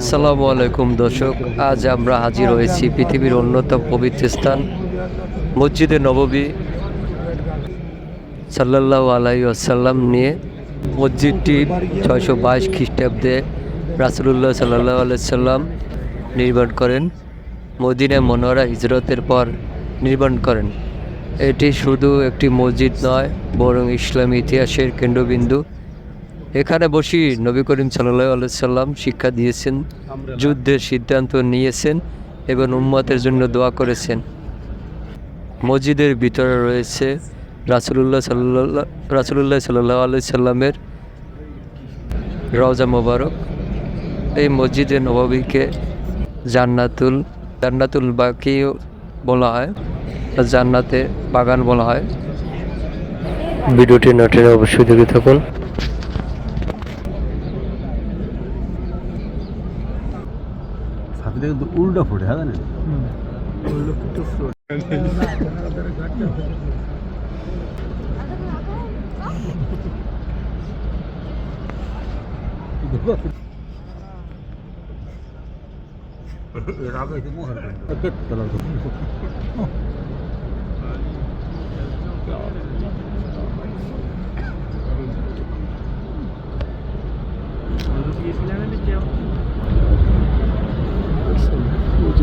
আসসালামু আলাইকুম দর্শক, আজ আমরা হাজির হয়েছি পৃথিবীর অন্যতম পবিত্র স্থান, মসজিদে নববী সাল্লাহ আলাই আসাল্লাম নিয়ে। মসজিদটি ছয়শো বাইশ খ্রিস্টাব্দে রাসুলুল্লাহ সাল্লাহ আলাইসাল্লাম নির্মাণ করেন। মদিনা মনোয়ারা হিজরতের পর নির্মাণ করেন। এটি শুধু একটি মসজিদ নয়, বরং ইসলামী ইতিহাসের কেন্দ্রবিন্দু। এখানে বসি নবী করিম সাল্লাহ আলাইসাল্লাম শিক্ষা দিয়েছেন যুদ্ধের সিদ্ধান্ত নিয়েছেন এবং উম্মতের জন্য দোয়া করেছেন। মসজিদের ভিতরে রয়েছে রাসুলুল্লাহ সাল্লাহ রাসুলুল্লাহ সাল্লাহ আলাই সাল্লামের রওজা মোবারক। এই মসজিদে নবাবীকে জান্নাতুল জান্নাতুল বাকিও বলা হয় জান্নাতে বাগান বলা হয়। ভিডিওটি নটেনে অবশ্যই দেখে থাকুন। এটা কিন্তু উল্টা ফুটে হ্যাঁ জানেন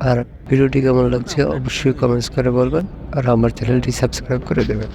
আর ভিডিওটি কেমন লাগছে অবশ্যই কমেন্টস করে বলবেন আর আমার চ্যানেলটি সাবস্ক্রাইব করে দেবেন।